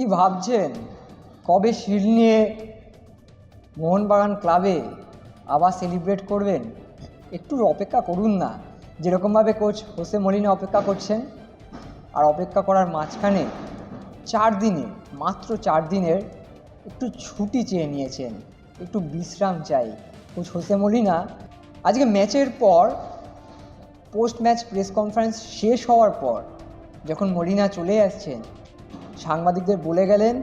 কি ভাবছেন? কবে শিল নিয়ে মোহনবাগান ক্লাবে আবার সেলিব্রেট করবেন? একটু অপেক্ষা করুন না। যেরকমভাবে কোচ হোসে মলিনা অপেক্ষা করছেন, আর অপেক্ষা করার মাঝখানে চার দিনে, মাত্র চার দিনের একটু ছুটি চেয়ে নিয়েছেন। একটু বিশ্রাম চাই। কোচ হোসে মলিনা, আজকে ম্যাচের পর পোস্ট ম্যাচ প্রেস কনফারেন্স শেষ হওয়ার পর, যখন মলিনা চলে আসছেন সাংবাদিকদের বলে গেলেন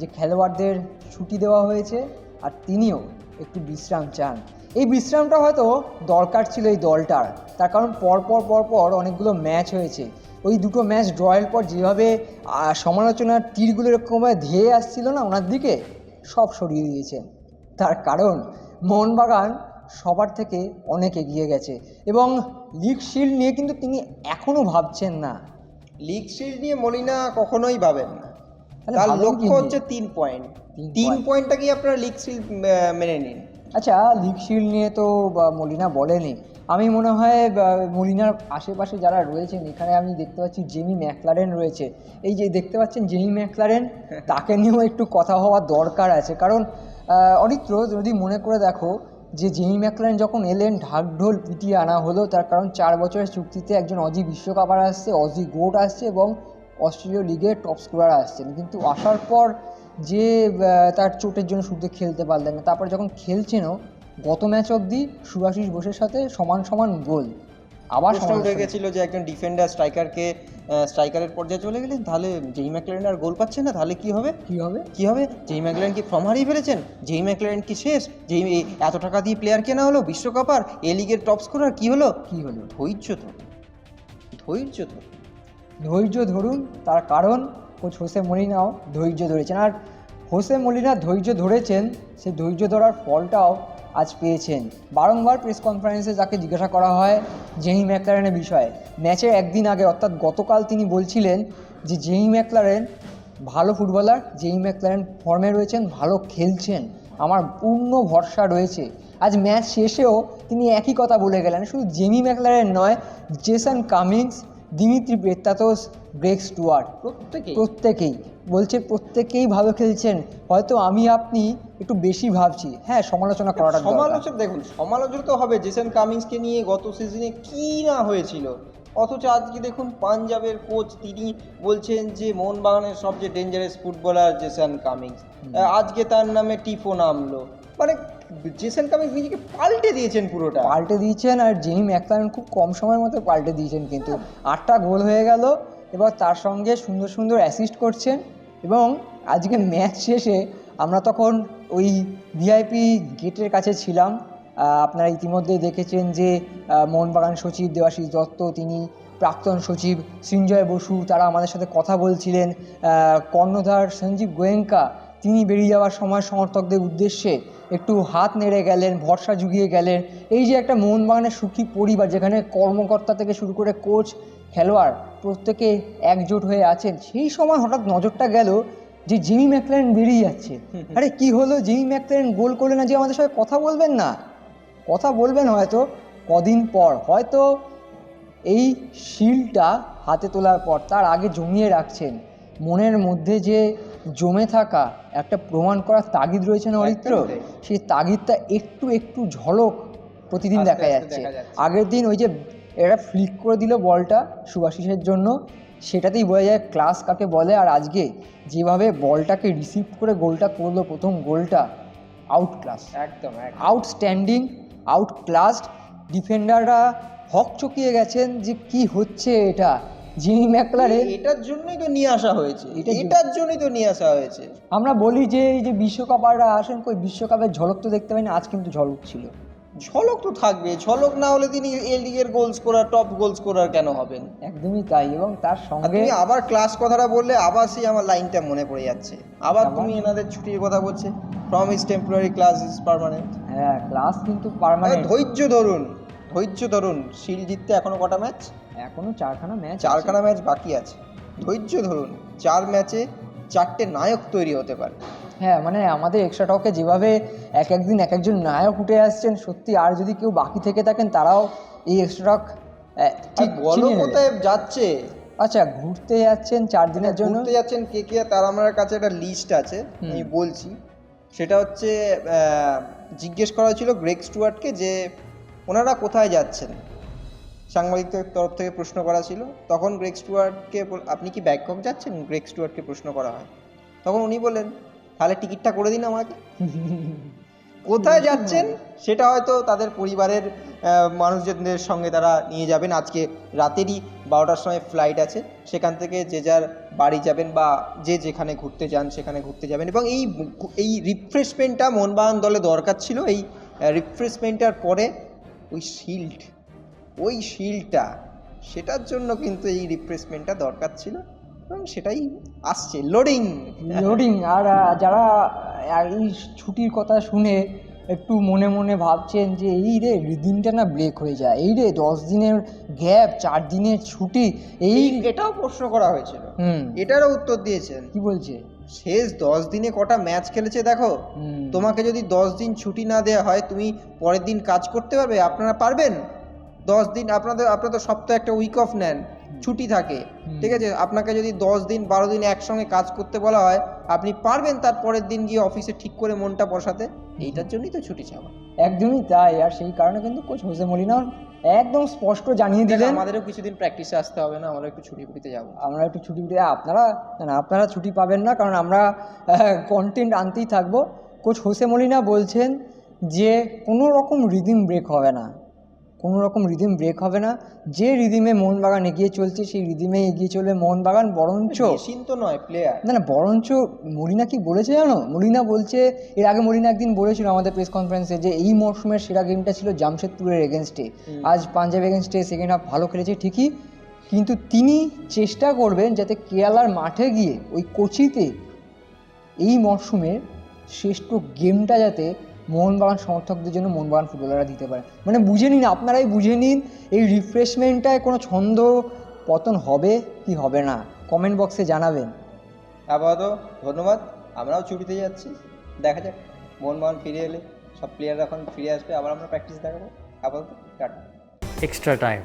যে খেলোয়াড়দের ছুটি দেওয়া হয়েছে আর তিনিও একটু বিশ্রাম চান। এই বিশ্রামটা হয়তো দরকার ছিল এই দলটার। তার কারণ পর পর পর পর অনেকগুলো ম্যাচ হয়েছে। ওই দুটো ম্যাচ ড্রয়ের পর যেভাবে সমালোচনার তীরগুলো এরকমভাবে ধেয়ে আসছিল না, ওনার দিকে সব সরিয়ে দিয়েছেন তার কারণ মোহনবাগান সবার থেকে অনেক এগিয়ে গেছে এবং লিগ শিল্ড নিয়ে কিন্তু তিনি এখনও ভাবছেন না। লিগ শিল্ড নিয়ে মলিনা কখনোই ভাবেন না। তার লক্ষ্য হচ্ছে তিন পয়েন্ট তিন। পয়েন্টটাকেই আপনারা লিগ শিল্ড মেনে নিন? আচ্ছা লিগ শিল্ড নিয়ে তো মলিনা বলেনি। আমি মনে হয় মলিনার আশেপাশে যারা রয়েছেন এখানে আমি দেখতে পাচ্ছি জেমি ম্যাকলারেন রয়েছে। এই যে দেখতে পাচ্ছেন জেমি ম্যাকলারেন তাকে নিয়েও একটু কথা হওয়ার দরকার আছে। কারণ অরিত্র যদি মনে করে দেখো যে জেমি ম্যাকলারেন যখন এলেন ঢাকঢোল পিটিয়ে আনা হলো। তার কারণ চার বছরের চুক্তিতে একজন অজি বিশ্বকাপার আসছে, অজি গোট আসছে এবং অস্ট্রেলীয় লিগের টপ স্কোরার আসছেন। কিন্তু আসার পর যে তার চোটের জন্য শুরুতে খেলতে পারলেন না, তারপর যখন খেলছেনও, গত ম্যাচ অবধি সুভাশিস বোসের সাথে সমান সমান গোল। আবার প্রশ্ন উঠে গেছিল যে একজন ডিফেন্ডার স্ট্রাইকারকে স্ট্রাইকারের পর্যায়ে চলে গেলেন তাহলে যেই ম্যাকলারেন আর গোল পাচ্ছে না তাহলে কি হবে? কি হবে? কি হবে? যেই ম্যাকলারেন কি ফর্ম হারিয়ে ফেলেছেন? যেই ম্যাকলারেন কি শেষ? যেই এত টাকা দিয়ে প্লেয়ার কেনা হলো? বিশ্বকাপ আর এ লিগের টপ স্কোরার কি হলো? কি হলো? ধৈর্য ধরুন। ধৈর্য ধরুন। ধৈর্য ধরুন তার কারণ কোচ হোসে মলিনাও ধৈর্য ধরেছেন। আর হোসে মলিনা ধৈর্য ধরেছেন সে ধৈর্য ধরার ফলটাও আজ পেয়েছেন। বারংবার প্রেস কনফারেন্সে যাকে জিজ্ঞাসা করা হয় জেমি ম্যাকলারেনের বিষয়ে। ম্যাচের একদিন আগে অর্থাৎ গতকাল তিনি বলছিলেন যে জেমি ম্যাকলারেন ভালো ফুটবলার জেহি ম্যাকলারেন ফর্মে রয়েছেন ভালো খেলছেন। আমার পূর্ণ ভরসা রয়েছে। আজ ম্যাচ শেষেও তিনি একই কথা বলে গেলেন। শুধু জেমি ম্যাকলারেন নয় Jason Cummings Dimitri Petratos Greg Stewart প্রত্যেকেই। প্রত্যেকেই। বলছে প্রত্যেকেই ভালো খেলছেন। হয়তো আমি আপনি একটু বেশি ভাবছি। হ্যাঁ সমালোচনা করাটা। সমালোচক দেখুন সমালোচনা তো হবে জেসন কামিংসকে নিয়ে গত সিজনে কি না হয়েছিল। অথচ আজকে দেখুন পাঞ্জাবের কোচ তিনি বলছেন যে মোহনবাগানের সবচেয়ে ডেঞ্জারাস ফুটবলার জেসন কামিংস। আজকে তার নামে টিফো নামলো। মানে জেসন কামিংস নিজেকে পাল্টে দিয়েছেন পুরোটা। পাল্টে দিয়েছেন আর জেমি ম্যাকলারেন খুব কম সময়ের মধ্যে পাল্টে দিয়েছেন কিন্তু। আটটা গোল হয়ে গেল এবার তার সঙ্গে সুন্দর সুন্দর অ্যাসিস্ট করছেন এবং আজকে ম্যাচ শেষে আমরা তখন ওই ভিআইপি গেটের কাছে ছিলাম। আপনারা ইতিমধ্যে দেখেছেন যে মোহনবাগান সচিব দেবাশিস দত্ত, তিনি প্রাক্তন সচিব সৃঞ্জয় বসু, তারা আমাদের সাথে কথা বলছিলেন। কর্ণধার সঞ্জীব গোয়েঙ্কা, তিনি বেরিয়ে যাওয়ার সময় সমর্থকদের উদ্দেশ্যে একটু হাত নেড়ে গেলেন, ভরসা জুগিয়ে গেলেন। এই যে একটা মোহনবাগানের সুখী পরিবার, যেখানে কর্মকর্তা থেকে শুরু করে কোচ খেলোয়াড়, প্রত্যেকে একজোট হয়ে আছেন, সেই সময় হঠাৎ নজরটা গেল যে জিমি ম্যাকলেন বেরিয়ে যাচ্ছে। আরে কি হলো? জিমি ম্যাকলেন গোল করলে না যে আমাদের সঙ্গে কথা বলবেন না? কথা বলবেন হয়তো কদিন পর। হয়তো এই শিলটা হাতে তোলার পর তার আগে জমিয়ে রাখছেন। মনের মধ্যে যে জমে থাকা একটা প্রমাণ করার তাগিদ রয়েছে না অরিত্র? সেই তাগিদটা একটু একটু ঝলক প্রতিদিন দেখা যাচ্ছে। দেখা যাচ্ছে। আগের দিন ওই যে এরা ফ্লিক করে দিল বলটা সুভাশিসের জন্য। সেটাতেই বোঝা যায় ক্লাস কাকে বলে আর আজকে যেভাবে বলটাকে রিসিভ করে গোলটা করল প্রথম গোলটা আউট ক্লাস একদম আউটস্ট্যান্ডিং আউট ক্লাসড ডিফেন্ডাররা হক চকিয়ে গেছেন যে কি হচ্ছে এটা জিমি ম্যাকলারে। এটার জন্যই তো নিয়ে আসা হয়েছে। এটার জন্যই তো নিয়ে আসা হয়েছে। আমরা বলি যে এই যে বিশ্বকাপাররা আসেন কই? বিশ্বকাপের ঝলক তো দেখতে পাই না আজ কিন্তু ঝলক ছিল। ঝলক তো থাকবে ঝলক না হলে তিনি এ লিগের goal scorer top goal scorer কেন হবেন? একদমই তাই এবং তার সঙ্গে তুমি আবার ক্লাস কথাটা বললে আবার সেই আমার লাইনটা মনে পড়ে যাচ্ছে। আবার? তুমি এনাদের ছুটির কথা বলছে form is temporary class is permanent হ্যাঁ ক্লাস কিন্তু পারমানেন্ট ধৈর্য ধরুন ধৈর্য ধরুন শিল জিততে এখনও কটা ম্যাচ এখনও চারখানা ম্যাচ চারখানা ম্যাচ বাকি আছে। ধৈর্য ধরুন চার ম্যাচে চারটে নায়ক তৈরি হতে পারে। হ্যাঁ মানে আমাদের এক্সট্রা টকে যেভাবে এক একদিন এক একজন নায়ক উঠে আসছেন সত্যি আর যদি কেউ বাকি থেকে থাকেন তারাও এই এক্সট্রা টক ঠিক বলো কোথায় যাচ্ছে? আচ্ছা ঘুরতে যাচ্ছেন চার দিনের জন্য। ঘুরতে যাচ্ছেন কে কে? তার আমার কাছে একটা লিস্ট আছে আমি বলছি। সেটা হচ্ছে জিজ্ঞেস করা হয়েছিল গ্রেক স্টুয়ার্টকে যে ওনারা কোথায় যাচ্ছেন। সাংবাদিকদের তরফ থেকে প্রশ্ন করা ছিল। তখন গ্রেক স্টুয়ার্টকে আপনি কি ব্যাংকক যাচ্ছেন? গ্রেক স্টুয়ার্টকে প্রশ্ন করা হয়। তখন উনি বললেন তাহলে টিকিটটা করে দিন আমাকে। কোথায় যাচ্ছেন সেটা হয়তো তাদের পরিবারের মানুষজনদের সঙ্গে তারা নিয়ে যাবেন। আজকে রাতেরই বারোটার সময় ফ্লাইট আছে। সেখান থেকে যে যার বাড়ি যাবেন বা যে যেখানে ঘুরতে যান সেখানে ঘুরতে যাবেন। এবং এই এই রিফ্রেশমেন্টটা মোহনবাগান দলে দরকার ছিল। এই রিফ্রেশমেন্টটার পরে ওই শিল্ড ওই শিল্ডটা সেটার জন্য কিন্তু এই রিফ্রেশমেন্টটা দরকার ছিল। সেটাই আসছে লোডিং লোডিং আর যারা এই ছুটির কথা শুনে একটু মনে মনে ভাবছেন যে এই রে দিনটা না ব্রেক হয়ে যায়। এই রে দশ দিনের গ্যাপ চার দিনের ছুটি এই এটাও প্রশ্ন করা হয়েছিল। হুম। এটারও উত্তর দিয়েছেন। কি বলছে? শেষ দশ দিনে কটা ম্যাচ খেলেছে দেখো? তোমাকে যদি দশ দিন ছুটি না দেওয়া হয় তুমি পরের দিন কাজ করতে পারবে? আপনারা পারবেন? দশ দিন আপনাদের আপনারা তো সপ্তাহে একটা উইক অফ নেন ছুটি থাকে ঠিক আছে? আপনাকে যদি দশ দিন বারো দিন একসঙ্গে কাজ করতে বলা হয় আপনি পারবেন তার পরের দিন গিয়ে অফিসে ঠিক করে মনটা বসাতে এইটার জন্যই তো ছুটি চাওয়া। একদমই তাই আর সেই কারণে কিন্তু কোচ হোসে মলিনা একদম স্পষ্ট জানিয়ে দিলেন। আমাদেরও কিছুদিন প্র্যাকটিসে আসতে হবে না আমরা একটু ছুটি ফুটিতে যাব। আমরা একটু ছুটি ফুটি আপনারা না না, আপনারা ছুটি পাবেন না কারণ আমরা কন্টেন্ট আনতেই থাকব। কোচ হোসে মলিনা বলছেন যে কোনো রকম রিদিম ব্রেক হবে না। কোনো রকম রিদিম ব্রেক হবে না। যে রিদিমে মোহনবাগান এগিয়ে চলছে সেই রিদিমে এগিয়ে চলবে মোহনবাগান বরঞ্চ মেশিন তো নয় প্লেয়ার না না বরঞ্চ মলিনা কি বলেছে জানো? মলিনা বলছে এর আগে মলিনা একদিন বলেছিল আমাদের প্রেস কনফারেন্সে যে এই মরশুমের সেরা গেমটা ছিল জামশেদপুরের এগেনস্টে আজ পাঞ্জাব এগেনস্টে সেকেন্ড হাফ ভালো খেলেছে ঠিকই। কিন্তু তিনি চেষ্টা করবেন যাতে কেরালার মাঠে গিয়ে ওই কোচিতে এই মরশুমের শ্রেষ্ঠ গেমটা যাতে মোহনবাগান সমর্থকদের জন্য মোহনবাগান ফুটবলাররা দিতে পারে। মানে বুঝে নিন আপনারাই বুঝে নিন এই রিফ্রেশমেন্টটায় কোনো ছন্দ পতন হবে কি হবে না। কমেন্ট বক্সে জানাবেন। আপাতত ধন্যবাদ আমরাও ছুটিতে যাচ্ছি। দেখা যাক মোহনবাগান ফিরে এলে সব প্লেয়াররা এখন ফিরে আসবে আবার আমরা প্র্যাকটিস দেখাবো। আপাতত ta-ta. Extra time.